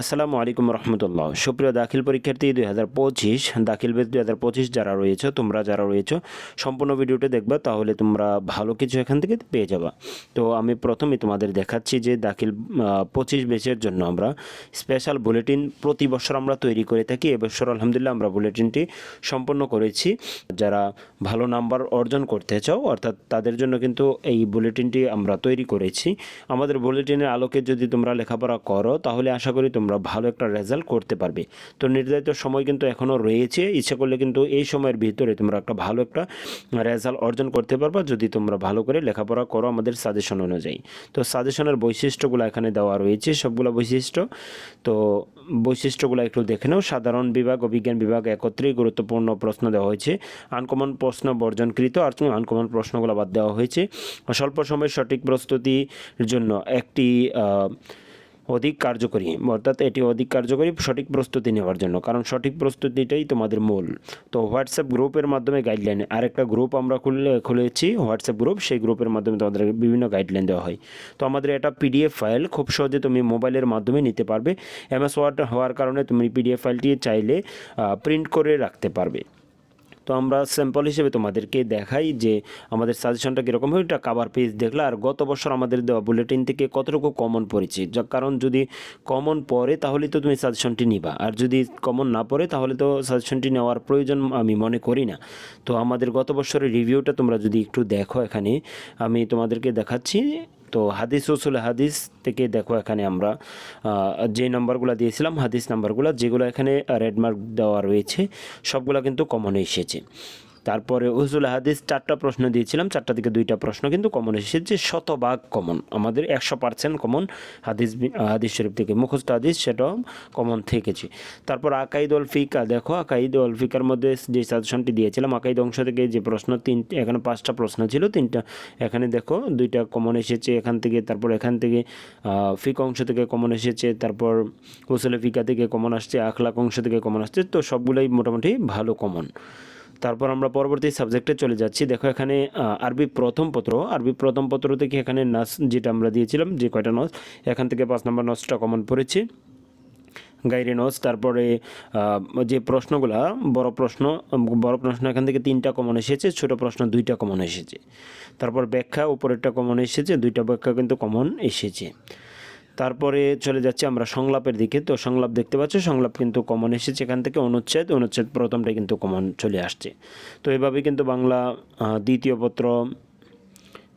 আসসালামু আলাইকুম রহমতুল্লাহ। সুপ্রিয় দাখিল পরীক্ষার্থী, দুই হাজার পঁচিশ, দাখিল বেদ দুই হাজার পঁচিশ যারা রয়েছে, তোমরা যারা রয়েছে, সম্পূর্ণ ভিডিওটা দেখবা, তাহলে তোমরা ভালো কিছু এখান থেকে পেয়ে যাবা। তো আমি প্রথমে তোমাদের দেখাচ্ছি যে দাখিল পঁচিশ বেচের জন্য আমরা স্পেশাল বুলেটিন প্রতি বছর আমরা তৈরি করে থাকি। এবছর আলহামদুলিল্লাহ আমরা বুলেটিনটি সম্পন্ন করেছি। যারা ভালো নাম্বার অর্জন করতে চাও, অর্থাৎ তাদের জন্য কিন্তু এই বুলেটিনটি আমরা তৈরি করেছি। আমাদের বুলেটিনের আলোকে যদি তোমরা লেখাপড়া করো, তাহলে আশা করি তোমরা ভালো একটা রেজাল্ট করতে পারবে। তো নির্ধারিত সময় কিন্তু এখনও রয়েছে। ইচ্ছা করলে কিন্তু এই সময়ের ভিতরে তোমরা একটা ভালো একটা রেজাল্ট অর্জন করতে পারবা। যদি তোমরা ভালো করে লেখাপড়া করো আমাদের সাজেশন অনুযায়ী। তো সাজেশনের বৈশিষ্ট্যগুলো এখানে দেওয়া রয়েছে। সবগুলো বৈশিষ্ট্য। তো বৈশিষ্ট্যগুলো একটু দেখে নাও। সাধারণ বিভাগ ও বিজ্ঞান বিভাগ একত্রেই গুরুত্বপূর্ণ প্রশ্ন দেওয়া হয়েছে। আনকমন প্রশ্ন বর্জনকৃত আর তুমি আনকমন প্রশ্নগুলো বাদ দেওয়া হয়েছে। স্বল্প সময়ের সঠিক প্রস্তুতির জন্য একটি অধিক কার্যকরী, অর্থাৎ এটি অধিক কার্যকরী, সঠিক প্রস্তুতি নেওয়ার জন্য। কারণ সঠিক প্রস্তুতিটাই তোমাদের মূল। তো হোয়াটসঅ্যাপ গ্রুপের মাধ্যমে গাইডলাইন আরেকটা গ্রুপ আমরা খুলে খুলেছি হোয়াটসঅ্যাপ গ্রুপ সেই গ্রুপের মাধ্যমে তোমাদের বিভিন্ন গাইডলাইন দেওয়া হয়। তো আমাদের এটা পিডিএফ ফাইল খুব সহজে তুমি মোবাইলের মাধ্যমে নিতে পারবে। এমএস ওয়ার্ড হওয়ার কারণে তুমি পিডিএফ ফাইলটি চাইলে প্রিন্ট করে রাখতে পারবে। তো আমরা স্যাম্পল হিসেবে তোমাদেরকে দেখাই যে আমাদের সাজেশনটা কীরকম হয়। এটা কাভার পেজ দেখলে আর গত বছর আমাদের দেওয়া বুলেটিন থেকে কতটুকু কমন পড়েছে। যা কারণ যদি কমন পড়ে তাহলে তো তুমি সাজেশনটি নিবা। আর যদি কমন না পড়ে তাহলে তো সাজেশনটি নেওয়ার প্রয়োজন আমি মনে করি না। তো আমাদের গত বছরের রিভিউটা তোমরা যদি একটু দেখো এখানে, আমি তোমাদেরকে দেখাচ্ছি। তো হাদিস রসুল হাদিস থেকে দেখো এখানে আমরা যে নাম্বারগুলো দিয়েছিলাম, হাদিস নাম্বারগুলো, যেগুলো এখানে রেডমার্ক দেওয়া রয়েছে, সবগুলো কিন্তু কমন এসেছে। তারপরে উসুল হাদিস চারটা প্রশ্ন দিয়েছিলাম, চারটা থেকে দুইটা প্রশ্ন কিন্তু কমন এসেছে। শতভাগ কমন আমাদের একশো পার্সেন্ট কমন হাদিস হাদিস শরীফ থেকে, মুখস্থ হাদিস সেটাও কমন থেকেছে। তারপর আকাইদ উল ফিকা, দেখো আকাইদ উল ফিকার মধ্যে যে সাজেশনটি দিয়েছিলাম, আকাইদ অংশ থেকে যে প্রশ্ন তিন, এখানে পাঁচটা প্রশ্ন ছিল, তিনটা, এখানে দেখো দুইটা কমন এসেছে এখান থেকে, তারপর এখান থেকে ফিক অংশ থেকে কমন এসেছে, তারপর উসুলে ফিকা থেকে কমন আসছে, আখলাক অংশ থেকে কমন আসছে, তো সবগুলোই মোটামুটি ভালো কমন তারপর আমরা পরবর্তী সাবজেক্টে চলে যাচ্ছি। দেখো এখানে আরবি প্রথম পত্র। আরবি প্রথম পত্র থেকে এখানে নাস যেটা আমরা দিয়েছিলাম, যে কয়টা নস? এখান থেকে পাঁচ নম্বর নসটা কমন পড়েছে। গাইরে নস, তারপরে যে প্রশ্নগুলা, বড় প্রশ্ন বড় প্রশ্ন এখান থেকে তিনটা কমন এসেছে, ছোট প্রশ্ন দুইটা কমন এসেছে। তারপর ব্যাখ্যা, উপরেরটা কমন এসেছে, দুইটা ব্যাখ্যা কিন্তু কমন এসেছে। তারপরে চলে যাচ্ছি আমরা সংলাপের দিকে। তো সংলাপ দেখতে পাচ্ছি, সংলাপ কিন্তু কমন এসেছে এখান থেকে, অনুচ্ছেদ অনুচ্ছেদ প্রথমটা কিন্তু কমন চলে আসছে। তো এভাবে কিন্তু বাংলা দ্বিতীয় পত্র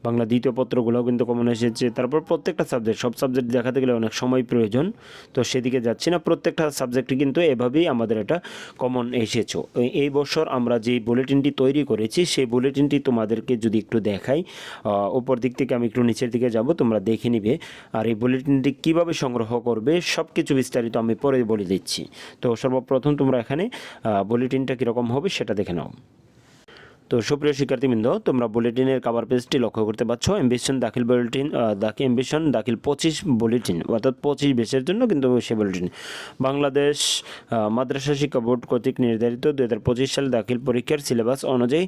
বাংলা দ্বিতীয় পত্রগুলোও কিন্তু কমন এসেছে। তারপর প্রত্যেকটা সাবজেক্ট সব সাবজেক্ট দেখাতে গেলে অনেক সময় প্রয়োজন। তো সেদিকে যাচ্ছি না, প্রত্যেকটা সাবজেক্টই কিন্তু এভাবেই আমাদের এটা কমন এসেছ। এই- বছর আমরা যে বুলেটিনটি তৈরি করেছি, সেই বুলেটিনটি তোমাদেরকে যদি একটু দেখাই উপর দিক থেকে আমি একটু নিচের দিকে যাব, তোমরা দেখে নিবে। আর এই বুলেটিনটি কীভাবে সংগ্রহ করবে সব কিছু বিস্তারিত আমি পরে বলে দিচ্ছি। তো সর্বপ্রথম তোমরা এখানে বুলেটিনটা কীরকম হবে সেটা দেখে নাও। তো সুপ্রিয় শিক্ষার্থীবৃন্দ, তোমরা বুলেটিনের কাভার পেজটি লক্ষ্য করতে পারছ। এমবিশন দাখিল বুলেটিন দাখি এমবিশন দাখিল পঁচিশ বুলেটিন অর্থাৎ পঁচিশ বেসের জন্য কিন্তু সে বুলেটিন বাংলাদেশ মাদ্রাসা শিক্ষা বোর্ড কর্তৃক নির্ধারিত দু হাজার পঁচিশ সাল দাখিল পরীক্ষার সিলেবাস অনুযায়ী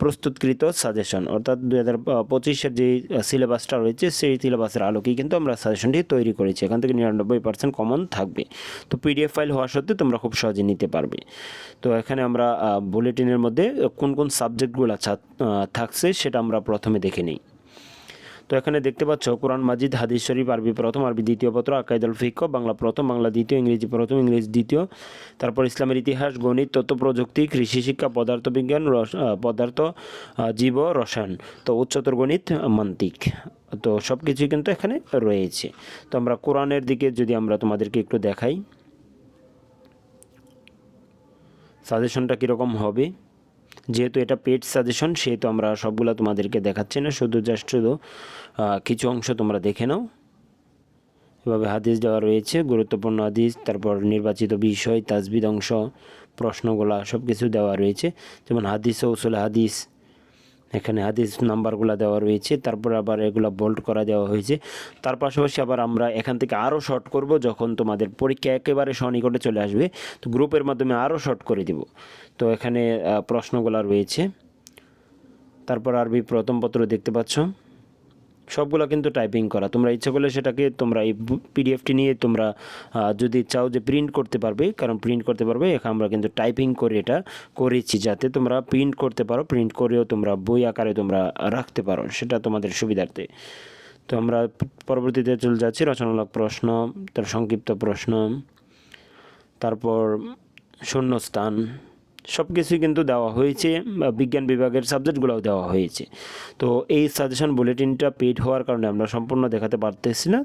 প্রস্তুতকৃত সাজেশন অর্থাৎ দু হাজার পঁচিশের যে সিলেবাসটা রয়েছে, সেই সিলেবাসের আলোকেই কিন্তু আমরা সাজেশনটি তৈরি করেছি। এখান থেকে নিরানব্বই পার্সেন্ট কমন থাকবে। তো পিডিএফ ফাইল হওয়া সত্ত্বেও তোমরা খুব সহজে নিতে পারবে। তো এখানে আমরা বুলেটিনের মধ্যে কোন কোন সাবজেক্টগুলো থাকছে, সেটা আমরা প্রথমে দেখে নিই। তো এখানে দেখতে পাচ্ছ, কোরআন, মাজিদ, হাদিস শরীফ, আরবি প্রথম, আরবি দ্বিতীয় পত্র আকাইদুল ফিক বাংলা প্রথম, বাংলা দ্বিতীয়, ইংরেজি প্রথম, ইংরেজি দ্বিতীয়, তারপর ইসলামের ইতিহাস, গণিত, তথ্য, প্রযুক্তি, কৃষি শিক্ষা, পদার্থ বিজ্ঞান, রস- পদার্থ জীব, রসায়ন, তো উচ্চতর গণিত, মান্তিক, তো সব কিছুই কিন্তু এখানে রয়েছে। তো আমরা কোরআনের দিকে যদি আমরা তোমাদেরকে একটু দেখাই। সাজেশনটা কীরকম হবে? যেহেতু এটা পেড সাজেশন সেহেতু আমরা সবগুলো তোমাদেরকে দেখাচ্ছি না, শুধু জাস্ট শুধু কিছু অংশ তোমরা দেখে নাও। এভাবে হাদিস দেওয়া রয়েছে, গুরুত্বপূর্ণ হাদিস, তারপর নির্বাচিত বিষয় তাজবিদ অংশ, প্রশ্নগুলা সব কিছু দেওয়া রয়েছে। যেমন হাদিস ও হাদিস এখানে হাদিস নাম্বারগুলো দেওয়া রয়েছে, তারপর আবার এগুলো বোল্ড করা দেওয়া হয়েছে। তার পাশাপাশি আবার আমরা এখান থেকে আরও শর্ট করব যখন তোমাদের পরীক্ষা একেবারে সনিকটে চলে আসবে। তো গ্রুপের মাধ্যমে আরও শর্ট করে দিব। তো এখানে প্রশ্নগুলো রয়েছে। তারপর আরবি প্রথম পত্র দেখতে পাচ্ছ। সবগুলো কিন্তু টাইপিং করা। তোমরা ইচ্ছা করলে সেটাকে তোমরা এই পিডিএফটি নিয়ে তোমরা যদি চাও যে প্রিন্ট করতে পারবে, কারণ প্রিন্ট করতে পারবে এখানে আমরা কিন্তু টাইপিং করে এটা করেছি যাতে তোমরা প্রিন্ট করতে পারো প্রিন্ট করেও তোমরা বই আকারে তোমরা রাখতে পারো, সেটা তোমাদের সুবিধার্থে। তো আমরা পরবর্তীতে চলে যাচ্ছি, রচনামূলক প্রশ্ন, তার সংক্ষিপ্ত প্রশ্ন, তারপর শূন্যস্থান। সব কিছুই কিন্তু দেওয়া হয়েছে বিজ্ঞান বিভাগের সাবজেক্টগুলোও দেওয়া হয়েছে। তো এই সাজেশন বুলেটিনটা পেড হওয়ার কারণে আমরা সম্পূর্ণ দেখাতে পারতেছি না।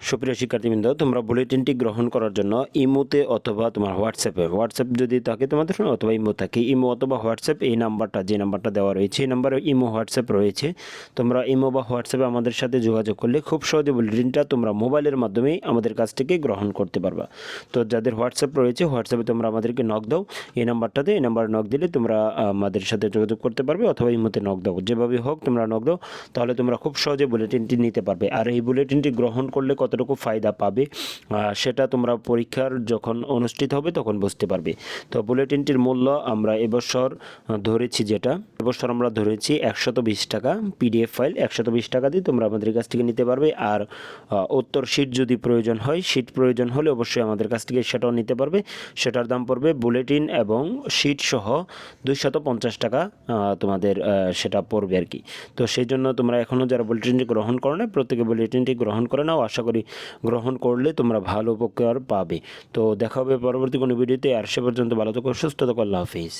সুপ্রিয় শিক্ষার্থীবৃন্দ, তোমরা বুলেটিনটি গ্রহণ করার জন্য ইমোতে অথবা তোমার হোয়াটসঅ্যাপে, হোয়াটসঅ্যাপ যদি থাকে তোমাদের ফোনে অথবা ইমো থাকে, ইমো অথবা হোয়াটসঅ্যাপ, এই নাম্বারটা, যে নাম্বারটা দেওয়া রয়েছে, এই নাম্বারে ইমো, হোয়াটসঅ্যাপ রয়েছে। তোমরা ইমো বা হোয়াটসঅ্যাপে আমাদের সাথে যোগাযোগ করলে খুব সহজে বুলেটিনটা তোমরা মোবাইলের মাধ্যমেই আমাদের কাছ থেকে গ্রহণ করতে পারবা। তো যাদের হোয়াটসঅ্যাপ রয়েছে, হোয়াটসঅ্যাপে তোমরা আমাদেরকে নক দাও, এই নাম্বারটাতে, এই নাম্বারে নক দিলে তোমরা আমাদের সাথে যোগাযোগ করতে পারবে অথবা ইমোতে নক দাও। যেভাবে হোক তোমরা নক দাও, তাহলে তোমরা খুব সহজে বুলেটিনটি নিতে পারবে। আর এই বুলেটিনটি গ্রহণ করলে কতটুকু ফায়দা পাবে সেটা তোমরা পরীক্ষার যখন অনুষ্ঠিত হবে তখন বুঝতে পারবে। তো বুলেটিনটির মূল্য আমরা এবছর ধরেছি যেটা, এবছর আমরা ধরেছি একশত বিশ টাকা, পিডিএফ ফাইল একশত বিশ টাকা দিয়ে তোমরা আমাদের কাছ থেকে নিতে পারবে। আর উত্তর শিট যদি প্রয়োজন হয়, শিট প্রয়োজন হলে অবশ্যই আমাদের কাছ থেকে সেটাও নিতে পারবে। সেটার দাম পড়বে বুলেটিন এবং শিট সহ দুইশত পঞ্চাশ টাকা তোমাদের সেটা পড়বে আর কি। তো সেই জন্য তোমরা এখনও যারা বুলেটিনটি গ্রহণ করো না প্রত্যেকে বুলেটিনটি গ্রহণ করে নাও। আশা করি গ্রহণ করলে তোমরা ভালো উপকার পাবে। তো দেখা হবে পরবর্তী কোনো ভিডিওতে। আর সে পর্যন্ত ভালো থাকো, সুস্থ থাকো, আল্লাহ হাফিজ।